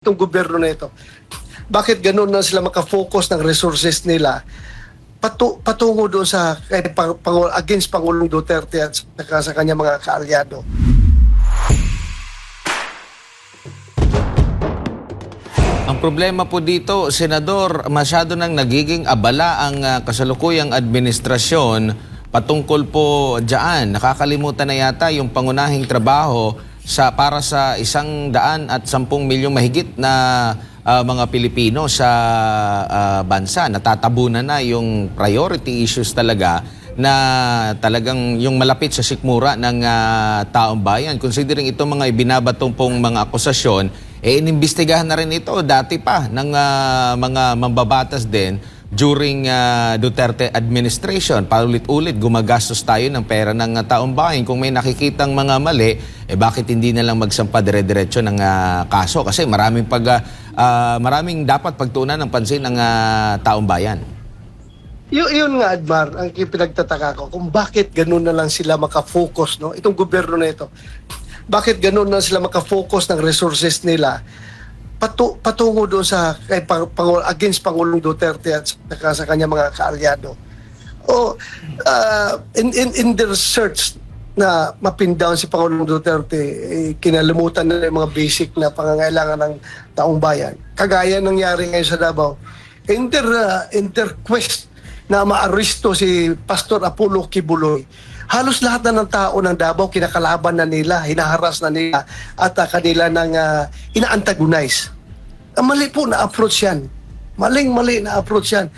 itong gobyerno na ito. Bakit ganun na sila makafocus ng resources nila patu patungo doon sa kay pang, against Pangulong Duterte at saka sa kanya mga kaalyado. Ang problema po dito, Senador, masyado nang nagiging abala ang ah, kasalukuyang administrasyon patungkol po diyan. Nakakalimutan na yata yung pangunahing trabaho sa para sa isang daan at sampung milyong mahigit na ah, mga Pilipino sa ah, bansa. Natatabunan na yung priority issues talaga na talagang yung malapit sa sikmura ng ah, taong bayan. Considering itong mga ibinabatong pong mga akusasyon, eh inimbestigahan na rin ito dati pa ng ah, mga mambabatas din during ah, Duterte administration. Paulit-ulit gumagastos tayo ng pera ng ah, taong bayan. Kung may nakikitang mga mali, eh bakit hindi na lang magsampa dire-diretso ng ah, kaso? Kasi maraming pag ah, ah, maraming dapat pagtuunan ng pansin ng ah, taong bayan. Y- yun nga, Admar, ang pinagtataka ko kung bakit ganun na lang sila makafocus, no? Itong gobyerno na ito. Bakit ganun na sila makafocus ng resources nila patu patungo doon sa kay pang, pang- against Pangulong Duterte at saka sa kanya mga kaalyado. O ah, in, in, in their search na mapin down si Pangulong Duterte, eh, kinalimutan na yung mga basic na pangangailangan ng taong bayan. Kagaya nangyari ngayon sa Davao. In their, ah, in their quest na maaresto si Pastor Apollo Kibuloy, halos lahat na ng tao ng Davao kinakalaban na nila, hinaharas na nila at ah, kanila nang uh, ina-antagonize. Ang mali po na approach yan. Maling-mali na approach yan.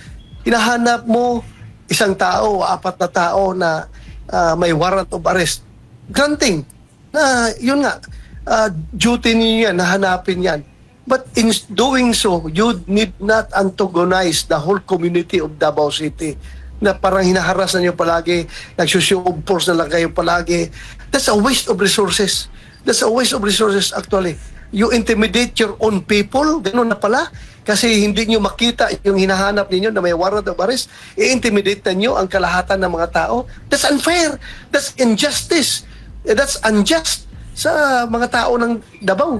Hinahanap mo isang tao, apat na tao na ah, may warrant of arrest. Granting na yun nga, ah, duty niyo yan, nahanapin yan. But in doing so, you need not antagonize the whole community of Davao City na parang hinaharas na niyo palagi, nagsushow of force na lang kayo palagi. That's a waste of resources. That's a waste of resources actually. You intimidate your own people, ganun na pala. Kasi hindi niyo makita yung hinahanap ninyo na may warrant of arrest. I-intimidate na niyo ang kalahatan ng mga tao. That's unfair. That's injustice. Eh, That's unjust sa mga tao ng Davao.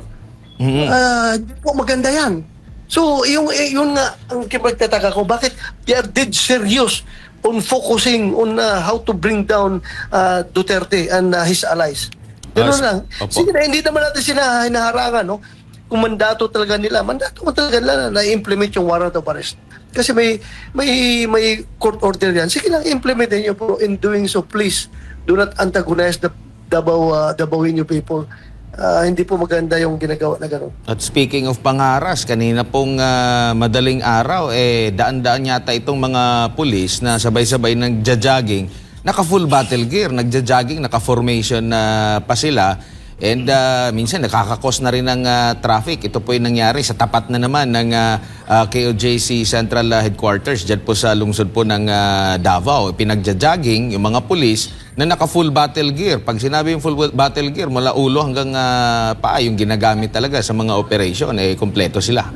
Di po maganda yan. So, yung, eh, yun nga ang kipagtataka ko, bakit they are dead serious on focusing on uh, how to bring down uh, Duterte and uh, his allies. Ganun Ah, lang. opo. Sige na, hindi naman natin sila hinaharangan, no? Kung mandato talaga nila, mandato mo talaga nila na implement yung warrant of arrest. Kasi may may may court order yan. Sige lang, implement niyo po. In doing so, please, do not antagonize the Davao, uh, Davaoino people. Ah, hindi po maganda yung ginagawa na gano'n. At speaking of pangaras, kanina pong ah, madaling araw, eh, daan-daan yata itong mga pulis na sabay-sabay nagja-jogging, naka-full battle gear, nagja-jogging, naka-formation na pa sila. And ah, minsan nakakakos na rin ng ah, traffic. Ito po yung nangyari sa tapat na naman ng ah, ah, KOJC Central Headquarters, dyan po sa lungsod po ng ah, Davao. Pinagja-jogging yung mga pulis na naka-full battle gear. Pag sinabi yung full battle gear, mula ulo hanggang ah, paa, yung ginagamit talaga sa mga operation, eh, kompleto sila.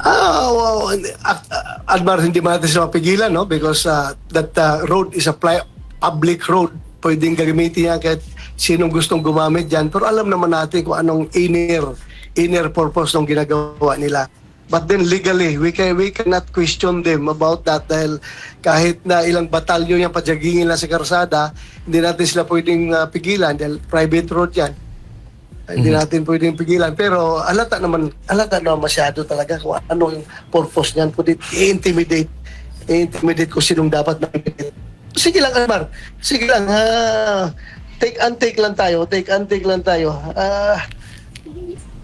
Ah, wow. Ak- ah, Admar, hindi man natin sila mapigilan, no? Because uh, that uh, road is a public road. Pwedeng gagamitin yan kahit sinong gustong gumamit dyan. Pero alam naman natin kung anong inner, inner purpose ng ginagawa nila. But then legally, we can we cannot question them about that dahil kahit na ilang batalyon yung padyagingin lang sa karsada, hindi natin sila pwedeng uh, pigilan dahil private road yan. Hindi natin pwedeng pigilan. Pero alata naman, alata naman masyado talaga kung ano yung purpose niyan. Kundi i-intimidate. I-intimidate kung sinong dapat makipit. Sige lang, Almar. Sige lang. ah, take and take lang tayo. Take and take lang tayo. Ah,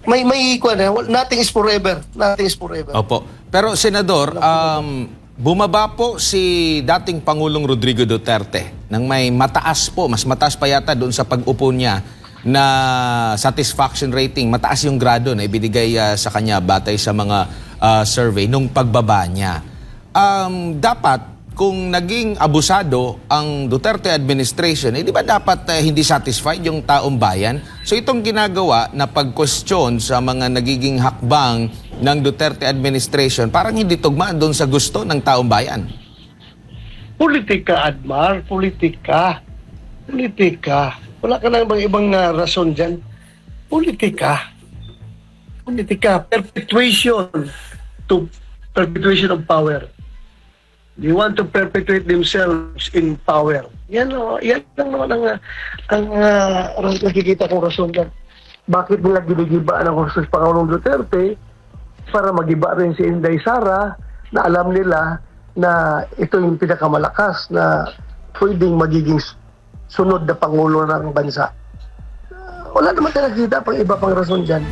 may may kwan, eh, nothing is forever. Nothing is forever. Opo. Pero Senador, um, bumaba po si dating Pangulong Rodrigo Duterte nang may mataas po, mas mataas pa yata doon sa pag-upo niya na satisfaction rating, mataas yung grado na ibinigay ah, sa kanya batay sa mga ah, survey nung pagbaba niya. Um, dapat kung naging abusado ang Duterte administration, eh, di ba dapat eh, hindi satisfied yung taong bayan? So itong ginagawa na pag-question sa mga nagiging hakbang ng Duterte administration, parang hindi tugma doon sa gusto ng taong bayan. Politika, Admar. Politika. Politika. Wala ka na bang ibang ah, rason dyan? Politika. politika, perpetuation to perpetuation of power. They want to perpetuate themselves in power. Yan, o, yan lang naman ang, ang uh, nakikita kong rason yan. Bakit nila ginigibaan ang Jose Pangulong Duterte para magiba rin si Inday Sara na alam nila na ito yung pinakamalakas na pwedeng magiging sunod na Pangulo ng bansa. Ah, wala naman tayo nakita pang iba pang rason dyan.